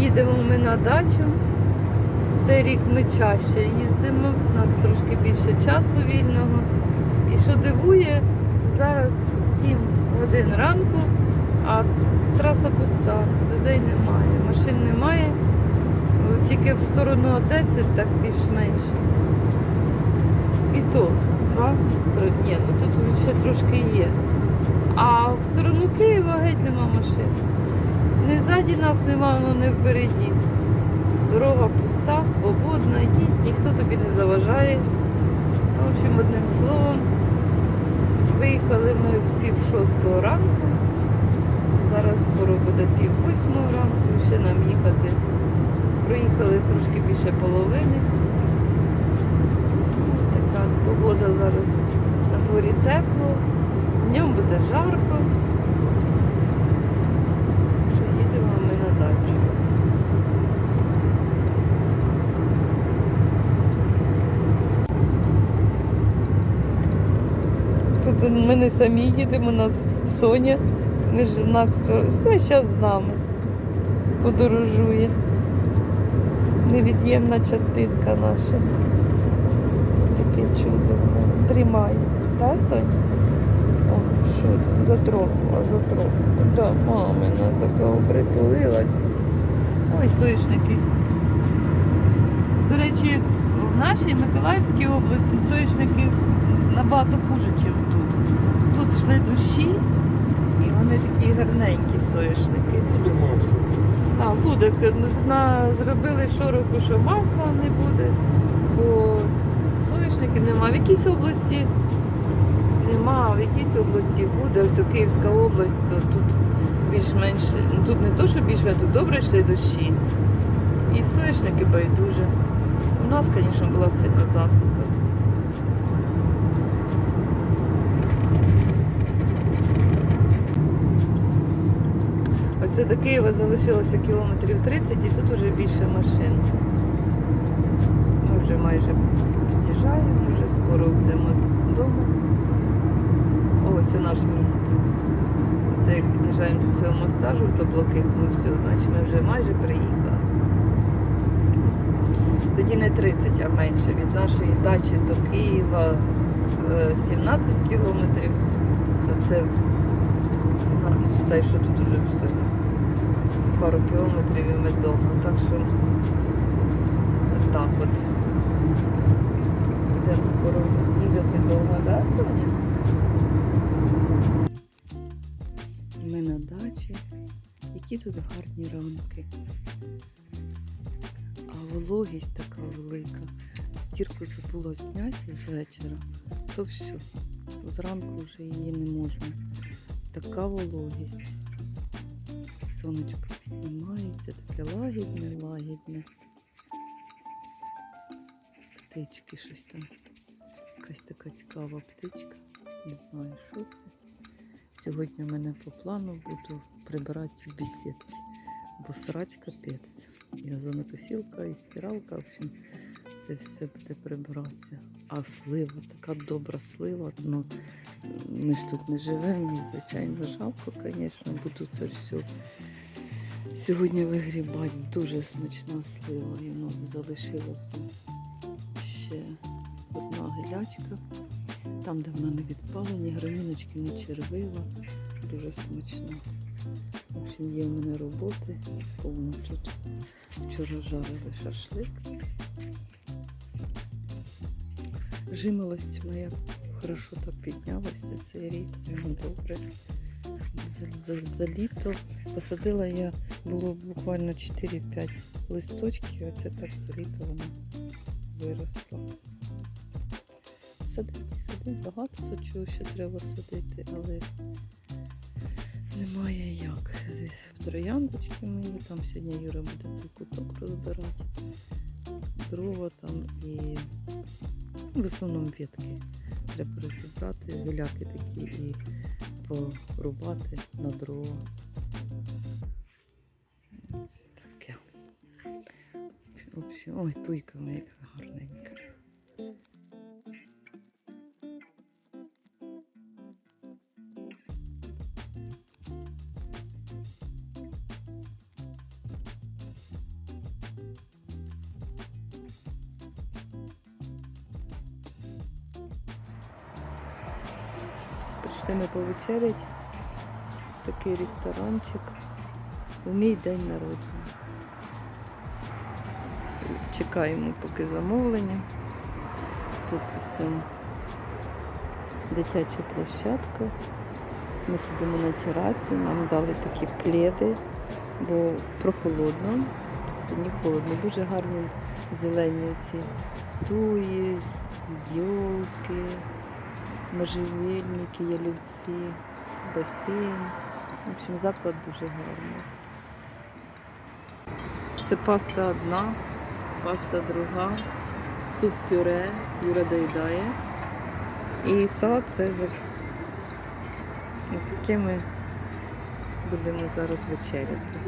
Їдемо ми на дачу. Цей рік ми чаще їздимо, у нас трошки більше часу вільного. І що дивує, зараз 7 годин ранку, а траса пуста, людей немає, машин немає. Тільки в сторону Одеси так більш-менш. І то, да? Ні, ну тут ще трошки є. А в сторону Києва геть нема машин. Не ззаді нас нема, воно не впереді. Дорога пуста, свободна, їдь, ніхто тобі не заважає. Ну, В общем, одним словом, виїхали ми в пів шостого ранку. Зараз скоро буде пів восьмого ранку, ще нам їхати. Проїхали трошки більше половини. Така погода зараз на дворі тепло, днем буде жарко. Що їдемо ми на дачу. Тут ми не самі їдемо, у нас Соня, не жена, все, зараз з нами подорожує. Невід'ємна частинка наша. Таке чудо. Дрімає. Так, Соня? О, що там? Затронула, затронула. Да, мамина така притулилась. Ой, соєшники. До речі, в нашій Миколаївській області соєшники набагато хуже, ніж тут. Тут йшли дощі, і вони такі гарненькі соєшники. А, буде. Зна- Зробили шороху, що масла не буде, бо соняшників нема. В якійсь області нема, в якійсь області буде. Ось у Київська область, то тут більш-менш, ну тут не то, що більш-менш, тут добре йшли дощі. І соняшники байдуже. У нас, звісно, була сильна засуха. Оце до Києва залишилося кілометрів 30 і тут вже більше машин. Ми вже майже під'їжджаємо, вже скоро будемо вдома. Ось у наш міст. Це як під'їжджаємо до цього моста, жовто-блакитного, все, значить ми вже майже приїхали. Тоді не 30, а менше. Від нашої дачі до Києва е, 17 кілометрів, то це 17, Считай, що тут уже все пару кілометрів і ми вдома. Так що так от. Йдемо скоро вже снідати вдома, да, Соня? Ми на дачі. Які тут гарні ранки. Вологість така велика. Стірку забула зняти з вечора, то все. Зранку вже її не можна. Така вологість. Сонечко піднімається, таке лагідне, лагідне. Птички щось там. Якась така цікава птичка. Не знаю, що це. Сьогодні в мене по плану буду прибирати в бесідки, бо срать капець. І газонокосілка, і стиралка, в общем, це все буде прибиратися. А слива, така добра слива. Ну, ми ж тут не живемо, звичайно, жалко, звісно, буду це все сьогодні вигрібати. Дуже смачна слива. І ну, залишилася ще одна гілячка. Там, де вона не відпала, ні громіночки, ні червива. Дуже смачна. В общем, є в мене роботи повно тут. Вчора жарили шашлик. Жимолость моя хорошо так піднялася цей рік. Ну, добре. За, за, за літо посадила я, було буквально 4-5 листочків, оце так за літо вона виросла. Садити, садити, багато то чого ще треба садити, але немає як. Трояндочки мої, там сьогодні Юра буде той куток розбирати, дрова там і ну, в основному ветки. Треба розібрати, гуляки такі і порубати на дрова. Ось Таке. Ой, туйка моя Просили повечерять. Такий ресторанчик. У мій день народження. Чекаємо поки замовлення. Тут ось дитяча площадка. Ми сидимо на терасі, нам дали такі пледи, бо прохолодно, спині холодно, дуже гарні зелені ці туї, йолки, можжевельники, ялівці, басейн. В общем, заклад дуже гарний. Це паста одна, паста друга, суп пюре, Юра доїдає. І салат Цезарь. І таке ми будемо зараз вечеряти.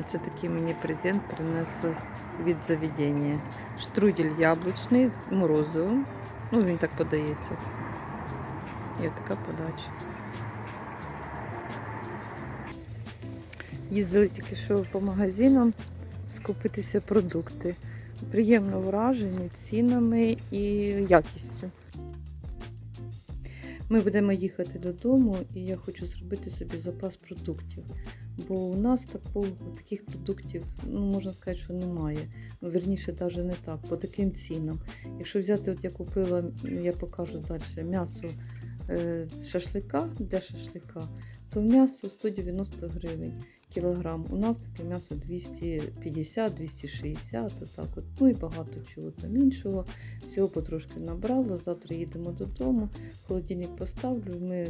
Оце такий мені презент принесли від заведення. Штрудель яблучний з морозивом. Ну, він так подається. І така подача. Їздили тільки що по магазинам скупитися продукти. Приємно вражені цінами і якістю. Ми будемо їхати додому, і я хочу зробити собі запас продуктів. Бо у нас такого, таких продуктів, ну можна сказати, що немає. верніше, Вірніше, навіть не так, по таким цінам. Якщо взяти, от я купила, я покажу далі, м'ясо е, шашлика для шашлика, то м'ясо 190 гривень кілограм. У нас таке м'ясо 250-260, отак от. Ну і багато чого там іншого. Всього потрошки набрала. Завтра їдемо додому, холодильник поставлю, ми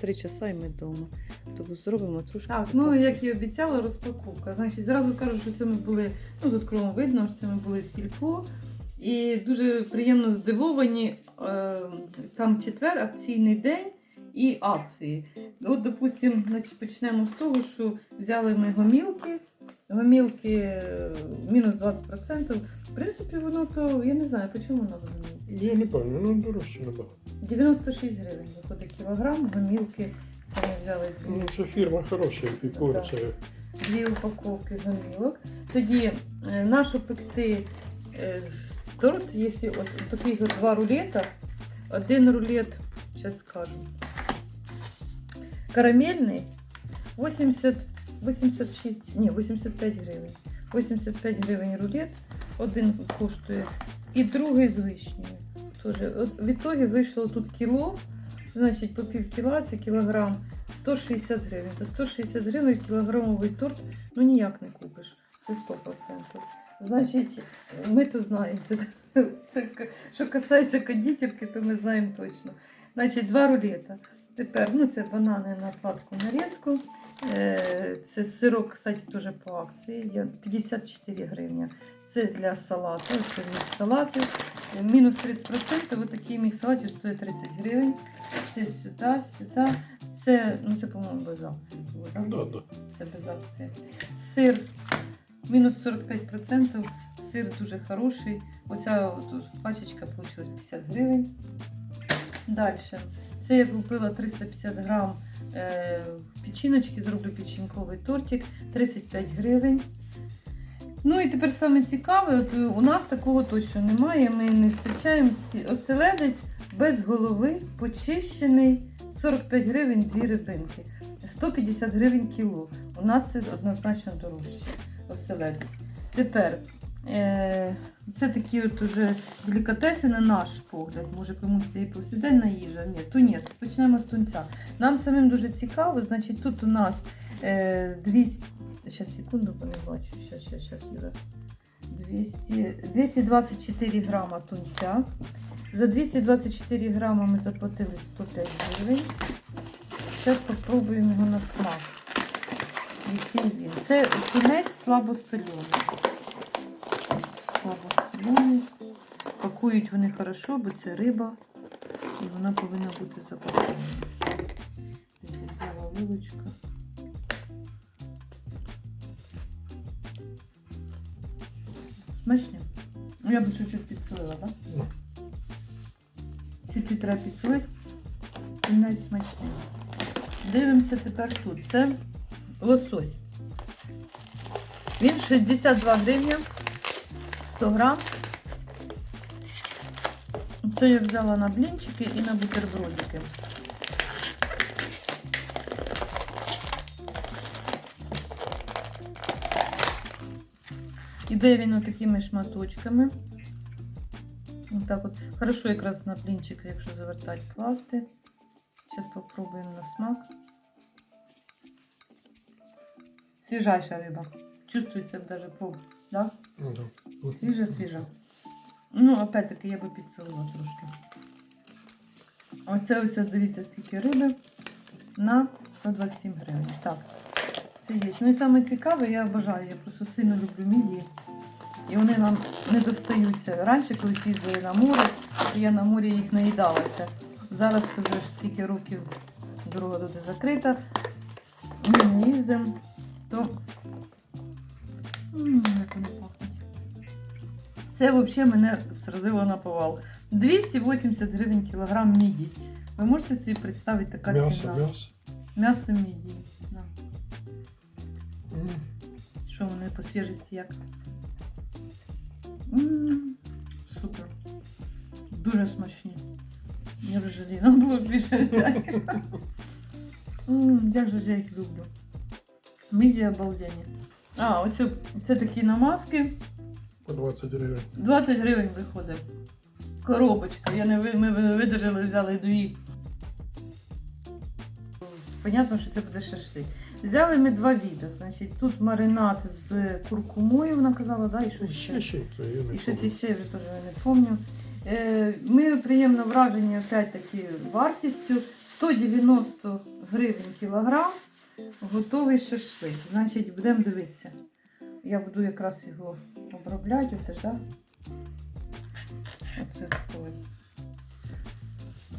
три часа і ми вдома. Тобто зробимо трошки. Так, ну як і обіцяла, розпаковка. Значить, зразу кажу, що це ми були, ну тут кругом видно, що це ми були в сільпо. І дуже приємно здивовані. е, Там четвер, акційний день і акції. От, допустимо, почнемо з того, що взяли ми гомілки. Гомілки е, мінус 20%. В принципі, воно то, я не знаю, по чому воно гомілки. Я не пам'ятаю, ну дорожче набагато. 96 гривень виходить кілограм, гомілки. Це ми взяли дві. Ну, це фірма хороша, пікується. дві упаковки гомілок. Тоді е, нашу пекти е, торт, якщо от таких два рулета, один рулет, зараз скажу, карамельний 80, 86, ні, 85 гривень. 85 гривень рулет, один коштує, і другий з вишнею. От, в ітогі вийшло тут кіло, значить по пів кіла, це кілограм 160 гривень. За 160 гривень кілограмовий торт ну ніяк не купиш. Це 100%. Значить, ми то знаємо. Це, це, що касається кондитерки, то ми знаємо точно. Значить, два рулета. Тепер ну, це банани на сладку нарізку. Е, Це сирок, кстати, теж по акції. 54 гривні. Це для салату, це мікс салатів. Мінус 30%, ось такий мікс салатів стоїть 30 гривень. Це сюди, сюди. Це, ну це, по-моєму, без акції було, так? Да, да. Це без акції. Сир мінус 45%. Сир дуже хороший. Оця пачечка вийшла 50 гривень. Далі. Це я купила 350 грам е, печіночки, зроблю печінковий тортик, 35 гривень. Ну і тепер саме цікаве, от е, у нас такого точно немає. Ми не зустрічаємо оселедець без голови, почищений, 45 гривень, дві рибинки. 150 гривень кіло. У нас це однозначно дорожче оселедець. Тепер це такі от уже делікатеси на наш погляд. Може комусь це і повсякденна їжа. Ні, тунець. Почнемо з тунця. Нам самим дуже цікаво, значить, тут у нас е, 200. Зараз секунду, бо не бачу. Щас, щас, щас, 200, 224 грама тунця. За 224 грама ми заплатили 105 гривень. Зараз спробуємо його на смак. Який він? Це тунець слабосолений. Слабосолений. Пакують вони хорошо, бо це риба. І вона повинна бути запакована. Десь я взяла вилочка. Смачне? Ну, Я би чуть-чуть підсолила, так? Ну. Чуть-чуть треба підсолити. І найсмачніше. Дивимося тепер тут. Це лосось. Він 62 гривні 100 грам. Це я взяла на блінчики і на бутербродики. Іде він отакими шматочками. Отак от. Хорошо якраз на блінчики, якщо завертати, класти. Зараз попробуємо на смак. Свіжайша риба. Чувствується навіть по. Ну, свіжа. Ну, опять-таки, я би підсолила трошки. Оце ось, дивіться, скільки риби на 127 гривень. Так, це є. Ну і саме цікаве, я вважаю, я просто сильно люблю мідії. І вони нам не достаються. Раніше, коли їздили на море, я на морі їх наїдалася. Зараз це вже скільки років дорога туди закрита. Ми не їздимо, то як вони пахнуть. Це взагалі мене сразило на повал. 280 гривень кілограм міді. Ви можете собі представити така М'ясо, ціна? м'ясо. М'ясо міді. Да. М. Що вони по свіжості як? М, Супер. Дуже смачні. Я вже жалію, нам було більше. М, Я вже їх люблю. Міді обалденні. А, ось це такі намазки. По 20 гривень. 20 гривень виходить. Коробочка. Я не ви- ми видержали, взяли дві. Понятно, що це буде шашлик. Взяли ми два віда. Значить, тут маринад з куркумою, вона казала, да, і щось ще. Ще ще це, я не І щось пам'ятаю. іще, я вже теж не пам'ятаю. Е, Ми приємно вражені опять-таки вартістю 190 гривень кілограм. Готовий шашлик. Значить, будемо дивитися. Я буду якраз його обробляти. Оце ж, так? Оце такий.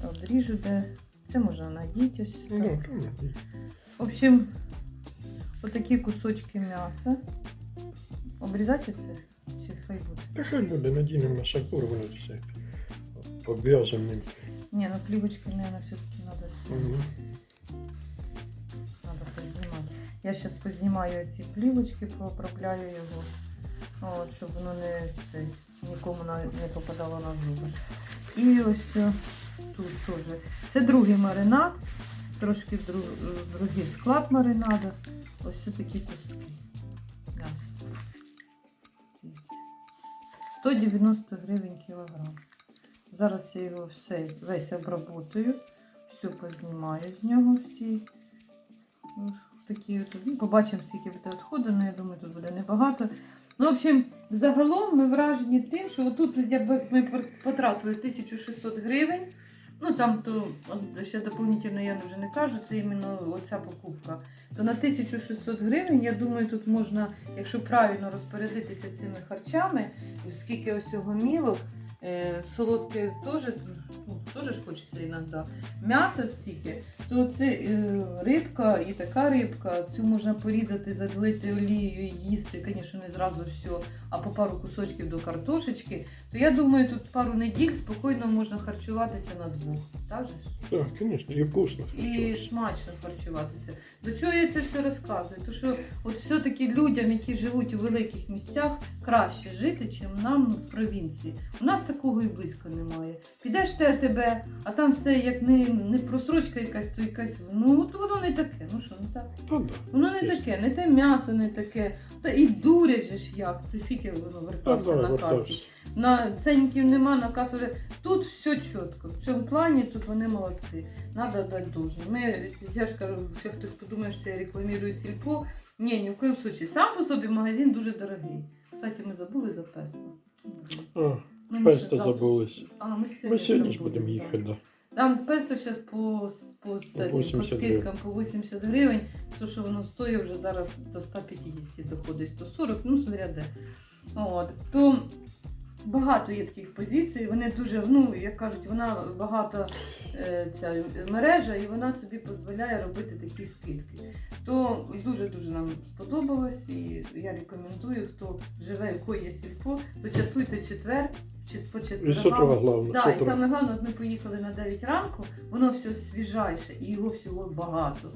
Одріжу, де. Це можна надіти ось. Так. ні. В общем, отакі кусочки м'яса. Обрізати це? Чи хай буде? Та хай буде, надінемо на шампур, воно все. Обв'яжемо ним. Не, ну плівочки, наверное, все-таки с- Мгм. надо познімати. Я зараз познімаю ці плівочки, пообробляю його, от, щоб воно не, це, нікому на, не попадало на зуби. І ось е, тут теж. Це другий маринад, трошки дру, е, другий склад маринаду. Ось такі куски м'яса. 190 гривень кілограм. Зараз я його все, весь обработаю, все познімаю з нього всі. Такі от, ну, побачимо, скільки буде відходу, але я думаю, тут буде небагато. Ну, в общем, загалом ми вражені тим, що отут ми потратили 1600 гривень. Ну там то ще доповнительно я вже не кажу, це іменно оця покупка. То на 1600 гривень, я думаю, тут можна, якщо правильно розпорядитися цими харчами, скільки ось цього мілок, солодке теж, ну, хочеться іноді. М'ясо стільки, то це е, рибка і така рибка, цю можна порізати, залити олією їсти, звісно, не зразу все, а по пару кусочків до картошечки, то я думаю, тут пару неділь спокійно можна харчуватися на двох. Так же? Так, звісно, і вкусно. І смачно харчуватися. До чого я це все розказую? То що от все-таки людям, які живуть у великих місцях, краще жити, ніж нам в провінції. У нас такого і близько немає. Підеш в ТТБ, а там все як не, не просрочка якась, то якась. Ну от воно не таке. Ну що, не так? Та да. Воно не таке, не те м'ясо, не таке. Та і дурять же ж як. Ти скільки воно Та вертався да, на касі. вертався. На ценників нема, на касу вже. Тут все чітко. В цьому плані тут вони молодці. Надо дати дуже. Ми, я ж кажу, ще хтось подумає, що я рекламую сільпо. Ні, ні в коєму случаї. Сам по собі магазин дуже дорогий. Кстати, ми забули за песто. Ну, песто завтра- забулись. А, ми сьогодні, Ми сьогодні ж будемо їхати, да. Там песто зараз по, по, по, по 80 скидкам по 80 гривень, то що воно стоїть вже зараз до 150 доходить, 140, ну смотря де. От, то багато є таких позицій, вони дуже, ну, як кажуть, вона багата е, ця мережа і вона собі дозволяє робити такі скидки. То дуже-дуже нам сподобалось і я рекомендую, хто живе, у кої є сільпо, то чатуйте четвер, чи- по головне. Так, і саме головне, от ми поїхали на 9 ранку, воно все свіжайше і його всього багато.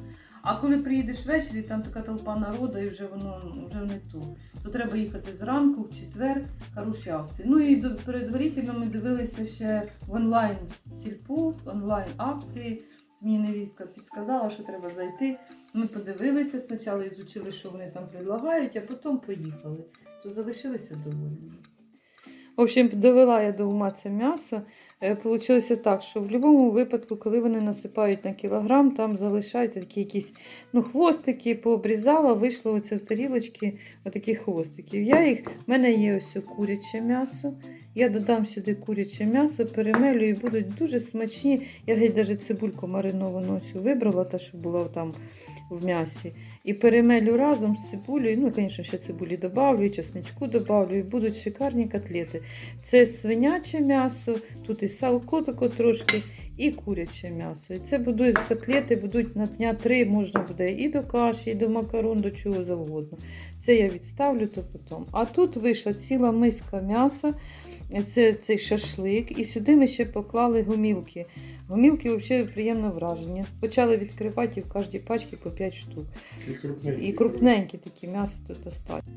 А коли приїдеш ввечері, там така толпа народу і вже воно вже не ту. То треба їхати зранку, в четвер, хороші акції. Ну і передварительно ми дивилися ще в онлайн сільпо, онлайн акції. Мені невістка підказала, що треба зайти. Ми подивилися спочатку, ізучили, що вони там предлагають, а потім поїхали. То залишилися довольні. В общем, довела я до ума це м'ясо. Е, Получилося так, що в будь-якому випадку, коли вони насипають на кілограм, там залишаються такі якісь ну, хвостики, пообрізала, вийшло оце в тарілочки отакі хвостики. Я їх, в мене є ось куряче м'ясо. Я додам сюди куряче м'ясо, перемелю і будуть дуже смачні. Я геть навіть цибульку мариновану цю вибрала, та що була там в м'ясі. І перемелю разом з цибулею. Ну, звісно, ще цибулі добавлю, і чесничку добавлю, і будуть шикарні котлети. Це свиняче м'ясо, тут і салко тако трошки, і куряче м'ясо. І це будуть котлети, будуть на дня три, можна буде і до каші, і до макарон, до чого завгодно. Це я відставлю то потім. А тут вийшла ціла миска м'яса, це цей шашлик, і сюди ми ще поклали гомілки. Гомілки взагалі приємне враження. Почали відкривати і в кожній пачці по 5 штук. І крупненькі, І крупненькі такі м'ясо тут достатньо.